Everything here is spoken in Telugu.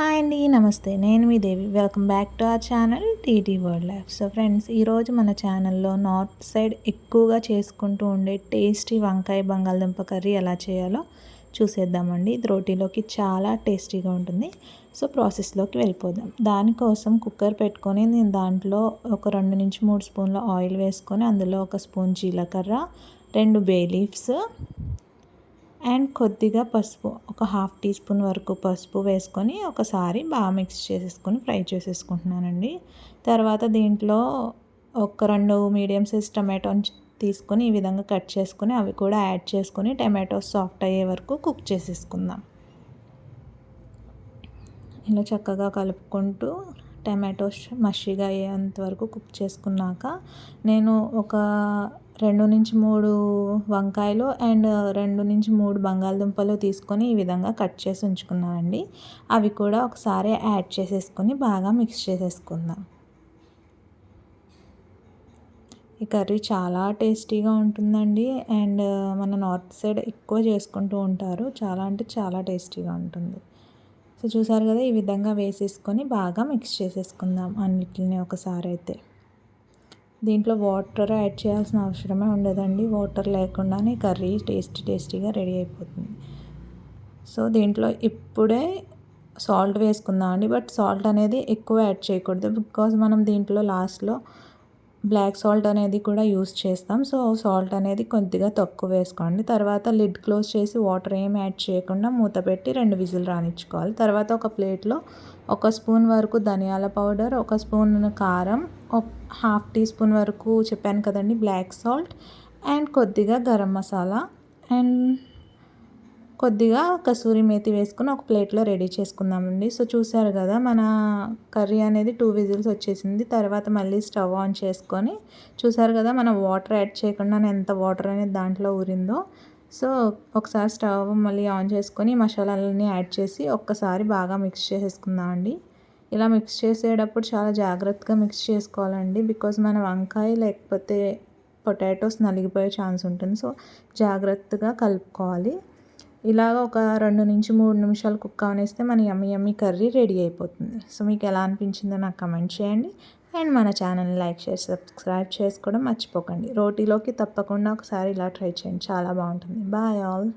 హాయ్ అండి నమస్తే. నేను మీ Devi. Welcome back to our channel T T world life so friends ఈరోజు మన ఛానల్లో నార్త్ సైడ్ ఎక్కువగా చేసుకుంటూ ఉండే టేస్టీ వంకాయ బంగాళదుంప కర్రీ ఎలా చేయాలో చూసేద్దామండి. ఇది రోటీలోకి చాలా టేస్టీగా ఉంటుంది. సో ప్రాసెస్లోకి వెళ్ళిపోదాం. దానికోసం కుక్కర్ పెట్టుకొని నేను దాంట్లో ఒక రెండు నుంచి మూడు స్పూన్ల ఆయిల్ వేసుకొని అందులో ఒక స్పూన్ జీలకర్ర రెండు బే లీఫ్స్ అండ్ కొద్దిగా పసుపు ఒక హాఫ్ టీ స్పూన్ వరకు పసుపు వేసుకొని ఒకసారి బాగా మిక్స్ చేసేసుకొని ఫ్రై చేసేసుకుంటున్నానండి. తర్వాత దీంట్లో ఒక రెండు మీడియం సైజ్ టమాటో తీసుకొని ఈ విధంగా కట్ చేసుకొని అవి కూడా యాడ్ చేసుకొని టమాటో సాఫ్ట్ అయ్యే వరకు కుక్ చేసేసుకుందాం. ఇలా చక్కగా కలుపుకుంటూ టమాటోస్ మషిగా అయ్యేంత వరకు కుక్ చేసుకున్నాక నేను ఒక రెండు నుంచి మూడు వంకాయలు అండ్ రెండు నుంచి మూడు బంగాళదుంపలు తీసుకొని ఈ విధంగా కట్ చేసి ఉంచుకున్నానండి అవి కూడా ఒకసారి యాడ్ చేసేసుకొని బాగా మిక్స్ చేసేసుకుందాం. ఈ కర్రీ చాలా టేస్టీగా ఉంటుందండి అండ్ మన నార్త్ సైడ్ ఎక్కువ చేసుకుంటూ ఉంటారు. చాలా అంటే చాలా టేస్టీగా ఉంటుంది. సో చూసారు కదా ఈ విధంగా వేసేసుకొని బాగా మిక్స్ చేసేసుకుందాం అన్నిటిని ఒకసారి అయితే. దీంట్లో వాటర్ యాడ్ చేయాల్సిన అవసరమే ఉండదండి. వాటర్ లేకుండానే కర్రీ టేస్టీ టేస్టీగా రెడీ అయిపోతుంది. సో దీంట్లో ఇప్పుడే సాల్ట్ వేసుకుందాం అండి బట్ సాల్ట్ అనేది ఎక్కువ యాడ్ చేయకూడదు. బికాజ్ మనం దీంట్లో లాస్ట్లో బ్లాక్ సాల్ట్ అనేది కూడా యూస్ చేస్తాం. సో సాల్ట్ అనేది కొద్దిగా తక్కువ వేసుకోండి. తర్వాత లిడ్ క్లోజ్ చేసి వాటర్ ఏం యాడ్ చేయకుండా మూత పెట్టి రెండు విజిల్ రానిచ్చుకోవాలి. తర్వాత ఒక ప్లేట్లో ఒక స్పూన్ వరకు ధనియాల పౌడర్ ఒక స్పూన్ కారం హాఫ్ టీ స్పూన్ వరకు చెప్పాను కదండి బ్లాక్ సాల్ట్ అండ్ కొద్దిగా గరం మసాలా అండ్ కొద్దిగా కసూరి మేతి వేసుకుని ఒక ప్లేట్లో రెడీ చేసుకుందామండి. సో చూసారు కదా మన కర్రీ అనేది టూ విజిల్స్ వచ్చేసింది. తర్వాత మళ్ళీ స్టవ్ ఆన్ చేసుకొని చూసారు కదా మనం వాటర్ యాడ్ చేయకుండా ఎంత వాటర్ అనేది దాంట్లో ఊరిందో. సో ఒకసారి స్టవ్ మళ్ళీ ఆన్ చేసుకొని మసాలాలన్నీ యాడ్ చేసి ఒక్కసారి బాగా మిక్స్ చేసేసుకుందామండి. ఇలా మిక్స్ చేసేటప్పుడు చాలా జాగ్రత్తగా మిక్స్ చేసుకోవాలండి. బికాజ్ మన వంకాయ లేకపోతే పొటాటోస్ నలిగిపోయే ఛాన్స్ ఉంటుంది. సో జాగ్రత్తగా కలుపుకోవాలి. ఇలాగ ఒక రెండు నుంచి మూడు నిమిషాలు కుక్ అవనేస్తే మన యమ్మి యమ్మి కర్రీ రెడీ అయిపోతుంది. సో మీకు ఎలా అనిపించిందో నాకు కమెంట్ చేయండి. అండ్ మన ఛానల్ని లైక్ చేసి సబ్స్క్రైబ్ చేసుకోవడం మర్చిపోకండి. రోటీలోకి తప్పకుండా ఒకసారి ఇలా ట్రై చేయండి. చాలా బాగుంటుంది. Bye all.